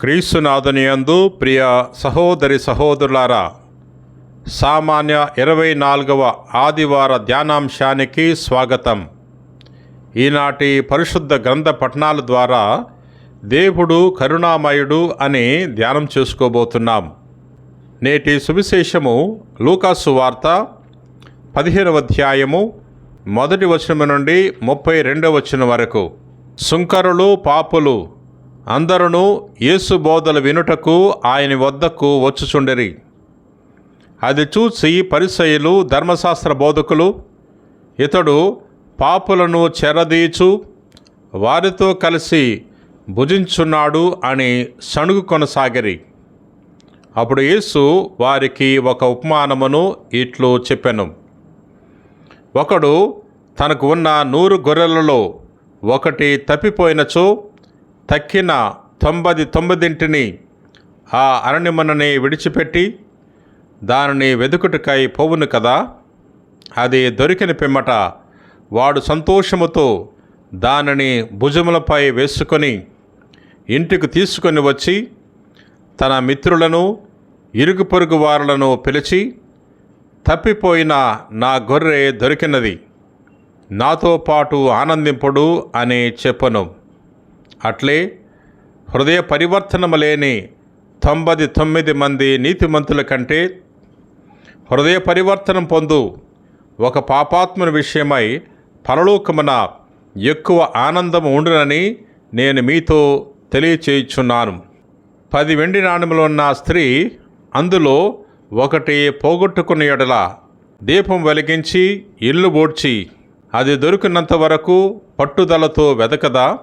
క్రీస్తునాథునియందు ప్రియ సహోదరి సహోదరులారా సామాన్య ఇరవై నాలుగవ ఆదివార ధ్యానాంశానికి స్వాగతం. ఈనాటి పరిశుద్ధ గ్రంథ పఠనాల ద్వారా దేవుడు కరుణామయుడు అని ధ్యానం చేసుకోబోతున్నాం. నేటి సువిశేషము లూకాసు వార్త పదిహేనవ అధ్యాయము మొదటి వచనం నుండి ముప్పై రెండవ వచనం వరకు. సుంకరులు పాపులు అందరూ యేసు బోధలు వినుటకు ఆయన వద్దకు వచ్చుచుండెరి. అది చూసి పరిసయులు ధర్మశాస్త్ర బోధకులు ఇతడు పాపులను చెరదీచు వారితో కలిసి భుజించున్నాడు అని సణుగు కొనసాగిరి. అప్పుడు యేసు వారికి ఒక ఉపమానమును ఇట్లు చెప్పెను. ఒకడు తనకు ఉన్న నూరు గొర్రెలలో ఒకటి తప్పిపోయినచో తక్కిన తొంభది తొమ్మిదింటిని ఆ అరణ్యమునని విడిచిపెట్టి దానిని వెదుకుటకై పోవును కదా? అది దొరికిన పిమ్మట వాడు సంతోషముతో దానిని భుజములపై వేసుకొని ఇంటికి తీసుకొని వచ్చి తన మిత్రులను ఇరుగు పొరుగు వారులను పిలిచి తప్పిపోయిన నా గొర్రె దొరికినది. నాతో పాటు ఆనందింపుడు అని చెప్పను. అట్లే హృదయ పరివర్తనము లేని తొంభై తొమ్మిది మంది నీతిమంతుల కంటే హృదయ పరివర్తనం పొందు ఒక పాపాత్మని విషయమై పరలోకమున ఎక్కువ ఆనందం ఉండునని నేను మీతో తెలియచేయుచున్నాను. పది వెండి నాణెములు ఉన్న స్త్రీ అందులో ఒకటి పోగొట్టుకున్న ఎడల దీపం వెలిగించి ఇల్లు బోడ్చి అది దొరికినంత వరకు పట్టుదలతో వెదకదా?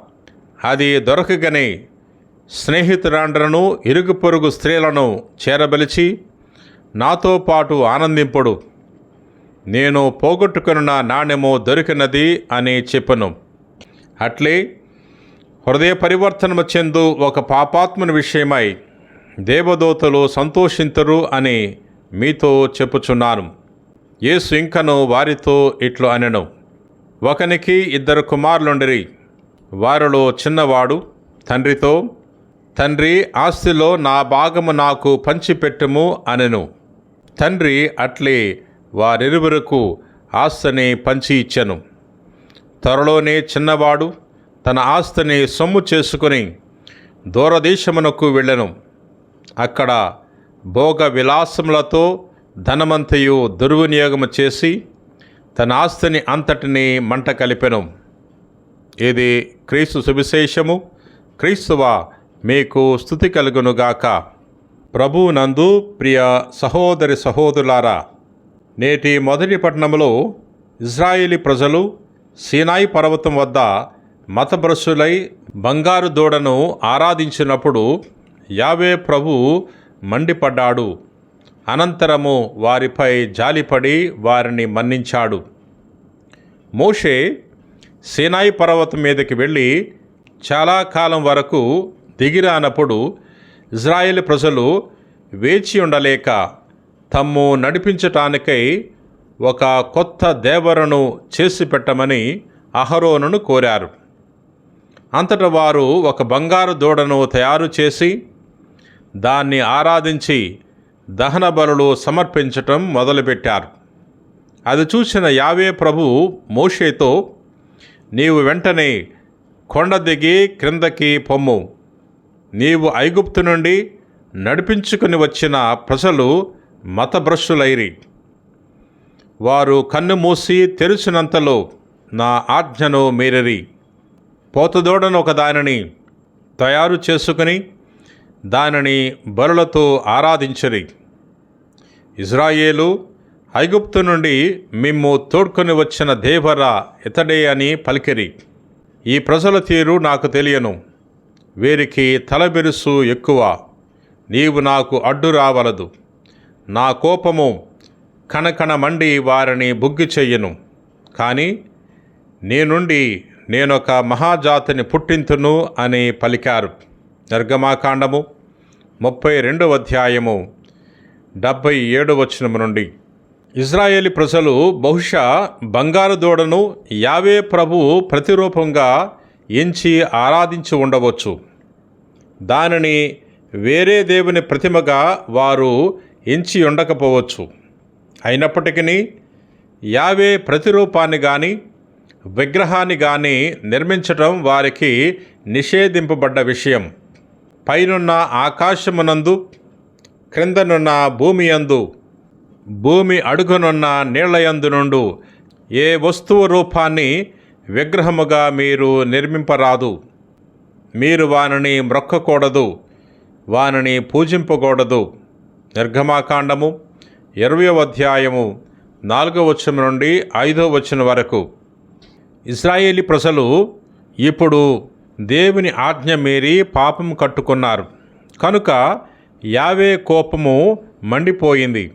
అది దొరకగని స్నేహితురాండ్రను ఇరుగు పొరుగు స్త్రీలను చేరబలిచి నాతో పాటు ఆనందింపుడు. నేను పోగొట్టుకున్న నాణ్యము దొరికినది అని చెప్పను. అట్లే హృదయ పరివర్తనము చెందు ఒక పాపాత్మని విషయమై దేవదూతలు సంతోషింతురు అని మీతో చెప్పుచున్నాను. యేసు ఇంకను వారితో ఇట్లు అనెను. ఒకనికి ఇద్దరు కుమారులుండిరి. వారిలో చిన్నవాడు తండ్రితో తండ్రి ఆస్తిలో నా భాగము నాకు పంచిపెట్టుము అనెను. తండ్రి అట్లే వారిరువురకు ఆస్తిని పంచి ఇచ్చెను. త్వరలోనే చిన్నవాడు తన ఆస్తిని సొమ్ము చేసుకుని దూరదేశమునకు వెళ్ళెను. అక్కడ భోగ విలాసములతో ధనమంతయు దుర్వినియోగము చేసి తన ఆస్తిని అంతటిని మంట కలిపెను. ఇది క్రీస్తు సువిశేషము? క్రీస్తువ మీకు స్థుతి కలుగునుగాక. ప్రభువునందు ప్రియ సహోదరి సహోదరులారా నేటి మొదటి పట్టణంలో ఇజ్రాయేలీ ప్రజలు సీనాయి పర్వతం వద్ద మతభ్రష్టులై బంగారు దూడను ఆరాధించినప్పుడు యావే ప్రభు మండిపడ్డాడు. అనంతరము వారిపై జాలిపడి వారిని మన్నించాడు. మోషే సినాయి పర్వతం మీదకి వెళ్ళి చాలా కాలం వరకు దిగిరానప్పుడు ఇజ్రాయేల్ ప్రజలు వేచి ఉండలేక తమ్ము నడిపించటానికై ఒక కొత్త దేవరను చేసి పెట్టమని అహరోనును కోరారు. అంతట వారు ఒక బంగారు దూడను తయారు చేసి దాన్ని ఆరాధించి దహన బలులు సమర్పించటం మొదలుపెట్టారు. అది చూసిన యావే ప్రభు మోషేతో నీవు వెంటనే కొండ దిగి క్రిందకి పొమ్ము. నీవు ఐగుప్తు నుండి నడిపించుకుని వచ్చిన ప్రజలు మతభ్రష్టులైరి. వారు కన్ను మూసి తెరిచినంతలో నా ఆజ్ఞను మీరరి. పోతదోడను ఒక దానిని తయారు చేసుకుని దానిని బరులతో ఆరాధించరి. ఇజ్రాయేలు ఐగుప్తు నుండి మిమ్ము తోడ్కొని వచ్చిన దేవర ఇతడే అని పలికిరి. ఈ ప్రజల తీరు నాకు తెలియను. వీరికి తలబెరుసు ఎక్కువ. నీవు నాకు అడ్డు రావలదు. నా కోపము కణకణ మండి వారిని బుగ్గి చెయ్యను కానీ నేనుండి నేనొక మహాజాతిని పుట్టింతును అని పలికారు. నిర్గమాకాండము ముప్పై రెండవ అధ్యాయము డెబ్భై ఏడు వచనము నుండి. ఇజ్రాయేలీ ప్రజలు బహుశా బంగారు దూడను యావే ప్రభు ప్రతిరూపంగా ఎంచి ఆరాధించి ఉండవచ్చు. దానిని వేరే దేవుని ప్రతిమగా వారు ఎంచి ఉండకపోవచ్చు. అయినప్పటికీ యావే ప్రతిరూపాన్ని కానీ విగ్రహాన్ని కానీ నిర్మించటం వారికి నిషేధింపబడ్డ విషయం. పైనున్న ఆకాశమునందు క్రిందనున్న భూమి అందు భూమి అడుగునున్న నీళ్ళయందు నుండు ఏ వస్తువు రూపాన్ని విగ్రహముగా మీరు నిర్మింపరాదు. మీరు వానిని మ్రొక్కకూడదు వానిని పూజింపకూడదు. నిర్గమాకాండము ఇరవయో అధ్యాయము నాలుగో వచనం నుండి ఐదో వచనం వరకు. ఇజ్రాయేలీ ప్రజలు ఇప్పుడు దేవుని ఆజ్ఞ మీరి పాపం కట్టుకున్నారు. కనుక యావే కోపము మండిపోయింది.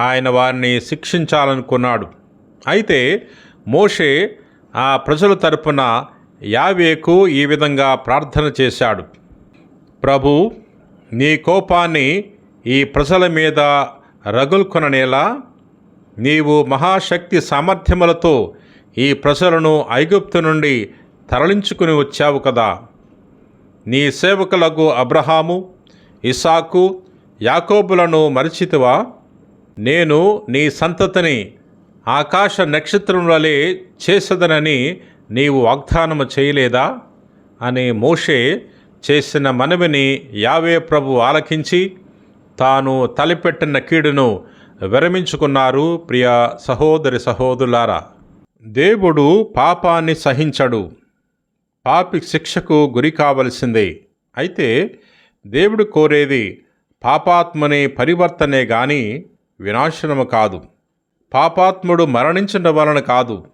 ఆయన వారిని శిక్షించాలనుకున్నాడు. అయితే మోషే ఆ ప్రజల తరపున యావేకు ఈ విధంగా ప్రార్థన చేశాడు. ప్రభు నీ కోపాన్ని ఈ ప్రజల మీద రగుల్కొననేలా నీవు మహాశక్తి సామర్థ్యములతో ఈ ప్రజలను ఐగుప్తు నుండి తరలించుకుని వచ్చావు కదా. నీ సేవకులకు అబ్రహాము ఇసాకు యాకోబులను మరిచితివా? నేను నీ సంతతిని ఆకాశ నక్షత్రం వలె చేసదనని నీవు వాగ్దానము చేయలేదా? అని మోషే చేసిన మనవిని యావే ప్రభు ఆలకించి తాను తలపెట్టిన కీడును విరమించుకున్నారు. ప్రియ సహోదరి సహోదరులారా దేవుడు పాపాన్ని సహించడు. పాపి శిక్షకు గురి కావలసిందే. అయితే దేవుడు కోరేది పాపాత్మని పరివర్తనే గాని వినాశనము కాదు. పాపాత్ముడు మరణించడం వలన కాదు.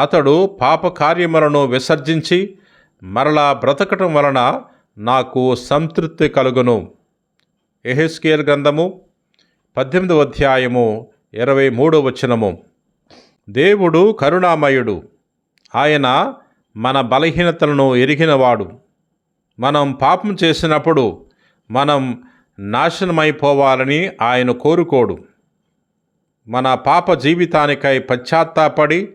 అతడు పాపకార్యములను విసర్జించి మరలా బ్రతకటం వలన నాకు సంతృప్తి కలుగును. ఎహెస్కేల్ గ్రంథము పద్దెనిమిదవ అధ్యాయము ఇరవై మూడవ వచనము. దేవుడు కరుణామయుడు. ఆయన మన బలహీనతలను ఎరిగినవాడు. మనం పాపం చేసినప్పుడు మనం నాశనమైపోవాలని ఆయన కోరుకోడు. మన పాప జీవితానికై పశ్చాత్తాపడి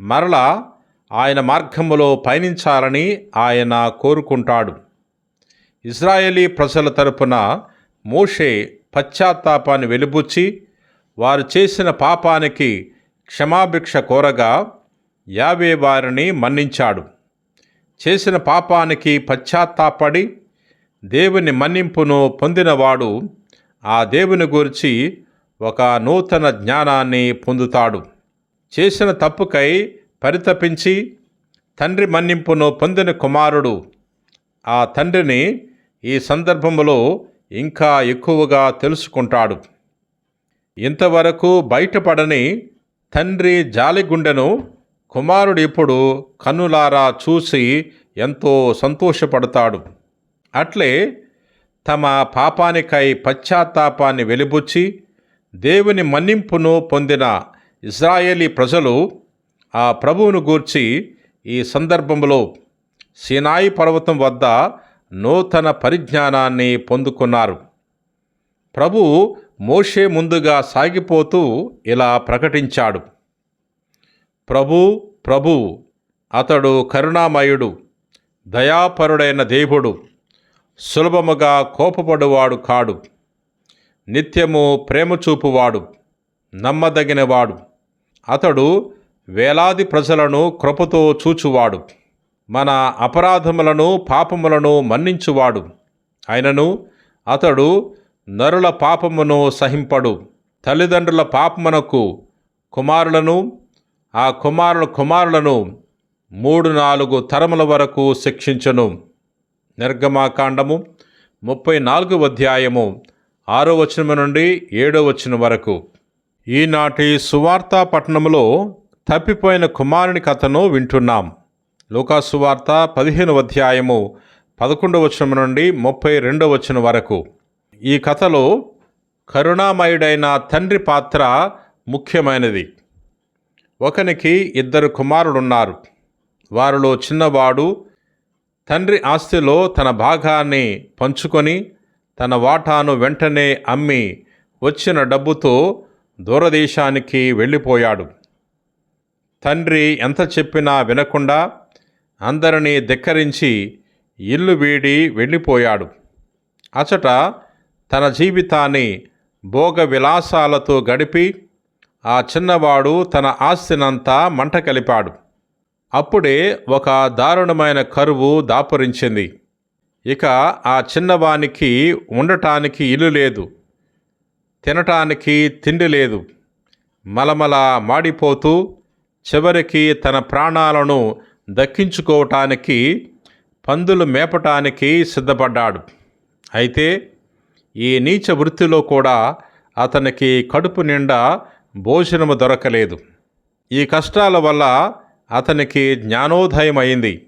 మరలా ఆయన మార్గములో పయనించాలని ఆయన కోరుకుంటాడు. ఇజ్రాయేలీ ప్రజల తరపున మోషే పశ్చాత్తాపాన్ని వెలుబుచ్చి వారు చేసిన పాపానికి క్షమాభిక్ష కోరగా యావే వారిని మన్నించాడు. చేసిన పాపానికి పశ్చాత్తాపడి దేవుని మన్నింపును పొందినవాడు ఆ దేవుని గురించి ఒక నూతన జ్ఞానాన్ని పొందుతాడు. చేసిన తప్పుకై పరితపించి తండ్రి మన్నింపును పొందిన కుమారుడు. ఆ తండ్రిని ఈ సందర్భంలో ఇంకా ఎక్కువగా తెలుసుకుంటాడు. ఇంతవరకు బయటపడని తండ్రి జాలిగుండెను కుమారుడు ఇప్పుడు కన్నులారా చూసి ఎంతో సంతోషపడతాడు. అట్లే తమ పాపానికై పశ్చాత్తాపాన్ని వెలిబుచ్చి దేవుని మన్నింపును పొందిన ఇజ్రాయేలీ ప్రజలు ఆ ప్రభువును గూర్చి ఈ సందర్భంలో సినాయి పర్వతం వద్ద నూతన పరిజ్ఞానాన్ని పొందుకున్నారు. ప్రభు మోషే ముందుగా సాగిపోతూ ఇలా ప్రకటించాడు. ప్రభు ప్రభు అతడు కరుణామయుడు దయాపరుడైన దేవుడు సులభముగా కోపపడువాడు కాడు. నిత్యము ప్రేమ చూపువాడు నమ్మదగినవాడు. అతడు వేలాది ప్రజలను కృపతో చూచువాడు మన అపరాధములను పాపములను మన్నించువాడు. అయినను అతడు నరుల పాపమును సహింపడు తల్లిదండ్రుల పాపమునకు కుమారులను ఆ కుమారుల కుమారులను మూడు నాలుగు తరముల వరకు శిక్షించను. నిర్గమాకాండము ముప్పై నాలుగు అధ్యాయము ఆరో వచనం నుండి ఏడో వచనం వరకు. ఈనాటి సువార్త పట్టణంలో తప్పిపోయిన కుమారుని కథను వింటున్నాం. లోకాసువార్త పదిహేను అధ్యాయము పదకొండవ వచనం నుండి ముప్పై రెండవ వచనం వరకు. ఈ కథలో కరుణామయుడైన తండ్రి పాత్ర ముఖ్యమైనది. ఒకనికి ఇద్దరు కుమారుడున్నారు వారిలో చిన్నవాడు తండ్రి ఆస్తిలో తన భాగాన్ని పంచుకొని తన వాటాను వెంటనే అమ్మి వచ్చిన డబ్బుతో దూరదేశానికి వెళ్ళిపోయాడు. తండ్రి ఎంత చెప్పినా వినకుండా అందరినీ ధిక్కరించి ఇల్లు వీడి వెళ్ళిపోయాడు. అచట తన జీవితాన్ని భోగ విలాసాలతో గడిపి ఆ చిన్నవాడు తన ఆస్తినంతా మంట కలిపాడు. అప్పుడే ఒక దారుణమైన కరువు దాపురించింది. ఇక ఆ చిన్నవానికి ఉండటానికి ఇల్లు లేదు తినటానికి తిండి లేదు. మలమల మాడిపోతూ చివరికి తన ప్రాణాలను దక్కించుకోవటానికి పందులు మేపటానికి సిద్ధపడ్డాడు. అయితే ఈ నీచ వృత్తిలో కూడా అతనికి కడుపు నిండా భోజనము దొరకలేదు. ఈ కష్టాల వల్ల అతనికి జ్ఞానోదయం అయింది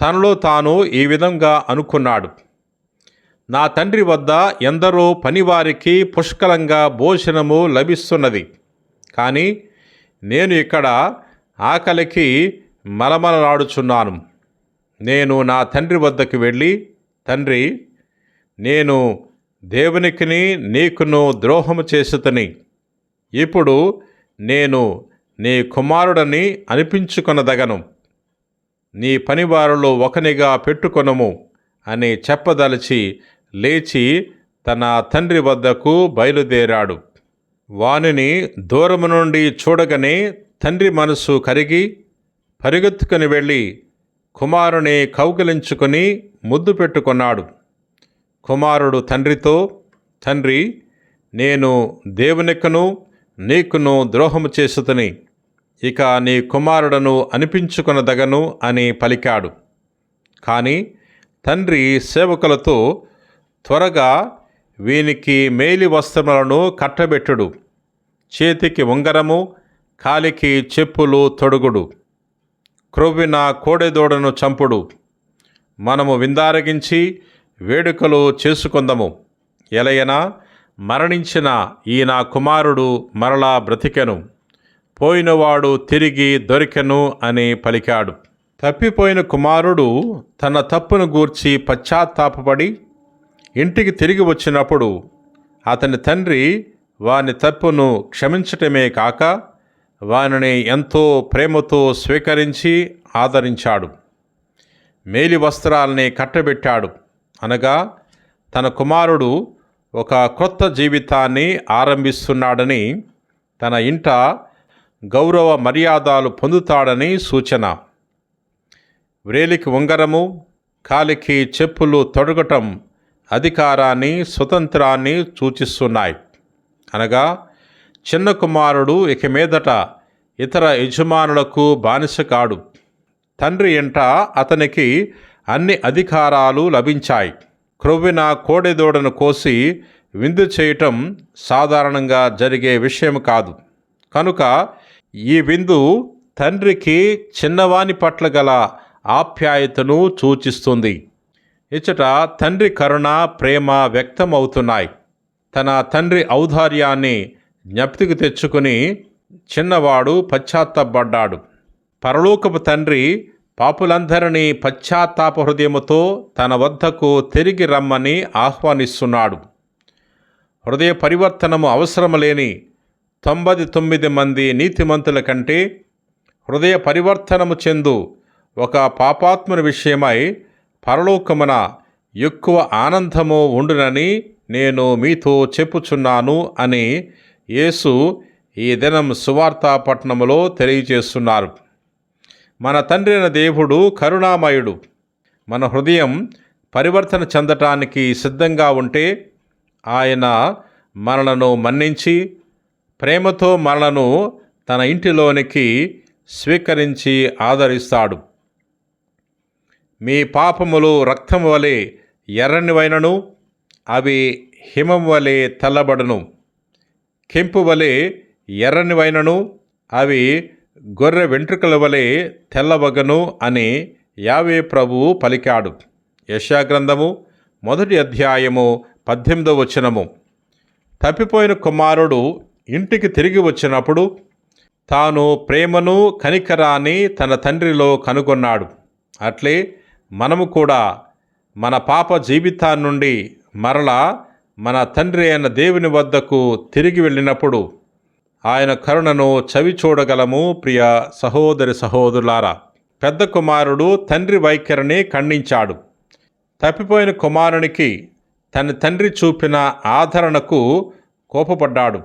తనలో తాను ఈ విధంగా అనుకున్నాడు. నా తండ్రి వద్ద ఎందరో పనివారికి పుష్కలంగా భోజనము లభిస్తున్నది. కానీ నేను ఇక్కడ ఆకలికి మలమలలాడుచున్నాను. నేను నా తండ్రి వద్దకు వెళ్ళి తండ్రి నేను దేవునికిని నీకును ద్రోహము చేసుతని. ఇప్పుడు నేను నీ కుమారుడని అనిపించుకొనదగను. నీ పనివారిలో ఒకనిగా పెట్టుకొనము అని చెప్పదలిచి లేచి తన తండ్రి వద్దకు బయలుదేరాడు. వానిని దూరము నుండి చూడగానే తండ్రి మనసు కరిగి పరిగెత్తుకుని వెళ్ళి కుమారుని కౌగిలించుకొని ముద్దు పెట్టుకున్నాడు. కుమారుడు తండ్రితో తండ్రి నేను దేవునికను నీకును ద్రోహము చేసుతని ఇక నీ కుమారుడను అనిపించుకునదగను అని పలికాడు. కానీ తండ్రి సేవకులతో త్వరగా వీనికి మేలి వస్త్రములను కట్టబెట్టుడు. చేతికి ఉంగరము కాలికి చెప్పులు తొడుగుడు. క్రొవ్విన కోడెదోడను చంపుడు. మనము విందారగించి వేడుకలు చేసుకుందము. ఎలయనా మరణించిన ఈ నా కుమారుడు మరలా బ్రతికెను. పోయినవాడు తిరిగి దొరికెను అని పలికాడు. తప్పిపోయిన కుమారుడు తన తప్పును గూర్చి పశ్చాత్తాపడి ఇంటికి తిరిగి వచ్చినప్పుడు అతని తండ్రి వాని తప్పును క్షమించటమే కాక వానిని ఎంతో ప్రేమతో స్వీకరించి ఆదరించాడు. మేలి వస్త్రాల్ని కట్టబెట్టాడు. అనగా తన కుమారుడు ఒక క్రొత్త జీవితాన్ని ఆరంభిస్తున్నాడని తన ఇంట గౌరవ మర్యాదలు పొందుతాడని సూచన. వ్రేలికి ఉంగరము కాలికి చెప్పులు తొడగటం అధికారాన్ని స్వతంత్రాన్ని సూచిస్తున్నాయి. అనగా చిన్న కుమారుడు ఇక మీదట ఇతర యజమానులకు బానిస కాడు తండ్రి ఇంట అతనికి అన్ని అధికారాలు లభించాయి. క్రొవ్విన కోడెదోడను కోసి విందు చేయటం సాధారణంగా జరిగే విషయం కాదు. కనుక ఈ విందు తండ్రికి చిన్నవాని పట్ల గల ఆప్యాయతను సూచిస్తుంది. ఇచ్చట తండ్రి కరుణ ప్రేమ వ్యక్తమవుతున్నాయి. తన తండ్రి ఔదార్యాన్ని జ్ఞప్తికి తెచ్చుకుని చిన్నవాడు పశ్చాత్తాపడ్డాడు. పరలోకపు తండ్రి పాపులందరినీ పశ్చాత్తాప హృదయముతో తన వద్దకు తిరిగి రమ్మని ఆహ్వానిస్తున్నాడు. హృదయ పరివర్తనము అవసరము లేని తొంభై తొమ్మిది మంది నీతిమంతుల కంటే హృదయ పరివర్తనము చెందు ఒక పాపాత్ముని విషయమై పరలోకమున ఎక్కువ ఆనందము ఉండునని నేను మీతో చెప్పుచున్నాను అని యేసు ఈ దినం సువార్తాపట్నములో తెలియజేస్తున్నారు. మన తండ్రిన దేవుడు కరుణామయుడు. మన హృదయం పరివర్తన చెందటానికి సిద్ధంగా ఉంటే ఆయన మనలను మన్నించి ప్రేమతో మనలను తన ఇంటిలోనికి స్వీకరించి ఆదరిస్తాడు. మీ పాపములు రక్తం వలె ఎర్రనివైనను అవి హిమం వలె తెల్లబడును. కెంపు వలె ఎర్రనివైనను అవి గొర్రె వెంట్రుకల వలె తెల్లవగను అని యావే ప్రభువు పలికాడు. యశాగ్రంథము మొదటి అధ్యాయము పద్దెనిమిదవ వచనము. తప్పిపోయిన కుమారుడు ఇంటికి తిరిగి వచ్చినప్పుడు తాను ప్రేమను కనికరాన్ని తన తండ్రిలో కనుగొన్నాడు. అట్లే మనము కూడా మన పాప జీవితాన్ని నుండి మరలా మన తండ్రి అయిన దేవుని వద్దకు తిరిగి వెళ్ళినప్పుడు ఆయన కరుణను చవి చూడగలము ప్రియ సహోదరి సహోదరులారా. పెద్ద కుమారుడు తండ్రి వైఖరిని ఖండించాడు. తప్పిపోయిన కుమారునికి తన తండ్రి చూపిన ఆదరణకు కోపపడ్డాడు.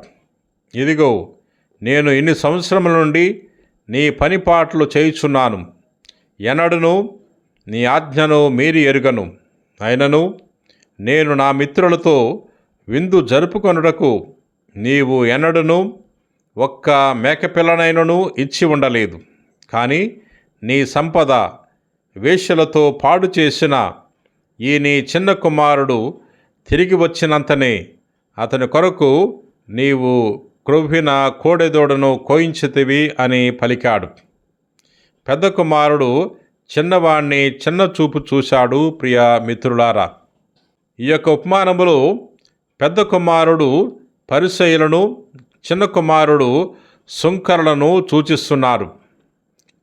ఇదిగో నేను ఇన్ని సంవత్సరముల నుండి నీ పనిపాట్లు చేయుచున్నాను. ఎనడును నీ ఆజ్ఞను మీరి ఎరుగను. అయినను నేను నా మిత్రులతో విందు జరుపుకొనుటకు నీవు ఎన్నడును ఒక్క మేకపిల్లనైనను ఇచ్చి ఉండలేదు. కానీ నీ సంపద వేశ్యలతో పాడు చేసిన ఈ నీ చిన్న కుమారుడు తిరిగి వచ్చినంతనే అతని కొరకు నీవు క్రొవ్విన కోడెదోడను కోయించితివి అని పలికాడు. పెద్ద కుమారుడు చిన్నవాణ్ణి చిన్న చూపు చూశాడు ప్రియ మిత్రులారా. ఈ యొక్క ఉపమానములో పెద్ద కుమారుడు పరిసయులను చిన్న కుమారుడు సుంకరులను సూచిస్తున్నారు.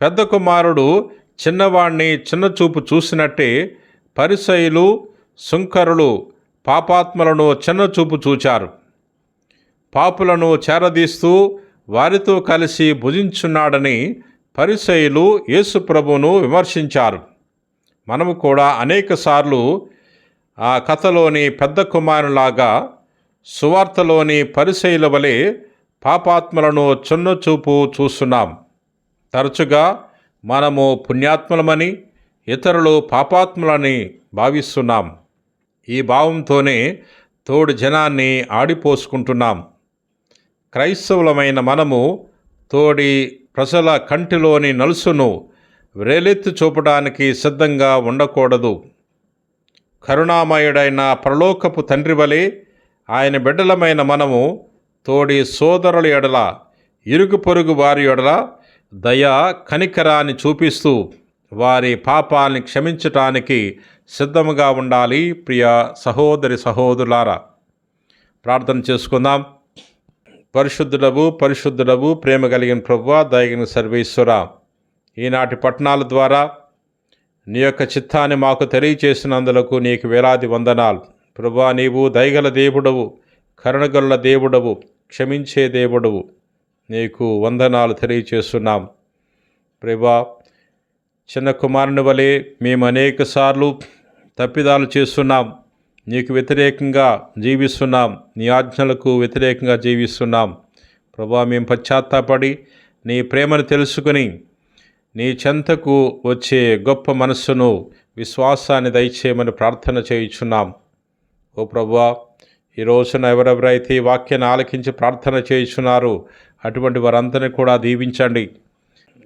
పెద్ద కుమారుడు చిన్నవాణ్ణి చిన్న చూపు చూసినట్టే పరిసయులు సుంకరులు పాపాత్మలను చిన్న చూపు చూచారు. పాపులను చేరదీస్తూ వారితో కలిసి భుజించున్నాడని పరిసయులు యేసుప్రభును విమర్శించారు. మనము కూడా అనేకసార్లు ఆ కథలోని పెద్ద కుమారులాగా సువార్తలోని పరిసయుల వలె పాపాత్మలను చున్నచూపు చూస్తున్నాం. తరచుగా మనము పుణ్యాత్ములమని ఇతరులు పాపాత్ములని భావిస్తున్నాం. ఈ భావంతోనే తోడు జనాన్ని ఆడిపోసుకుంటున్నాం. క్రైస్తవులమైన మనము తోడి ప్రజల కంటిలోని నలుసును వ్రేలెత్తి చూపడానికి సిద్ధంగా ఉండకూడదు. కరుణామయుడైన ప్రలోకపు తండ్రి వలె ఆయన బిడ్డలమైన మనము తోడి సోదరుల ఎడల ఇరుగు పొరుగు వారి ఎడల దయ కనికరాన్ని చూపిస్తూ వారి పాపాల్ని క్షమించటానికి సిద్ధముగా ఉండాలి. ప్రియ సహోదరి సహోదరులారా ప్రార్థన చేసుకుందాం. పరిశుద్ధుడవు పరిశుద్ధుడవు ప్రేమ కలిగిన ప్రభువ దయగిన సర్వేశ్వర. ఈనాటి పట్టణాల ద్వారా నీ యొక్క చిత్తాన్ని మాకు తెలియచేసినందులకు నీకు వేలాది వందనాలు. ప్రభా నీవు దయగల దేవుడవు కరుణగల దేవుడవు క్షమించే దేవుడవు. నీకు వందనాలు తెలియచేస్తున్నాం. ప్రభా చిన్న కుమారుని వలె మేము అనేక సార్లు తప్పిదాలు చేస్తున్నాం. నీకు వ్యతిరేకంగా జీవిస్తున్నాం. నీ ఆజ్ఞలకు వ్యతిరేకంగా జీవిస్తున్నాం. ప్రభా మేము పశ్చాత్తాపడి నీ ప్రేమను తెలుసుకుని నీ చెంతకు వచ్చే గొప్ప మనస్సును విశ్వాసాన్ని దయచేయమని ప్రార్థన చేయుచున్నాం. ఓ ప్రభా ఈ రోజున ఎవరెవరైతే ఈ వాక్యాన్ని ఆలకించి ప్రార్థన చేయుచున్నారు అటువంటి వారందరినీ కూడా దీవించండి.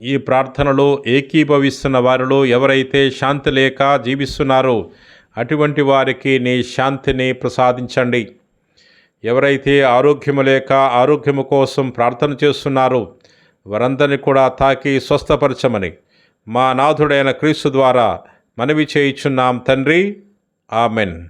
ఈ ప్రార్థనలో ఏకీభవిస్తున్న వారిలో ఎవరైతే శాంతి లేక జీవిస్తున్నారో అటువంటి వారికి నీ శాంతిని ప్రసాదించండి. ఎవరైతే ఆరోగ్యము లేక ఆరోగ్యము కోసం ప్రార్థన చేస్తున్నారో వారందరినీ కూడా తాకి స్వస్థపరచమని మా నాథుడైన క్రీస్తు ద్వారా మనవి చేయించున్నాం తండ్రి. ఆమెన్.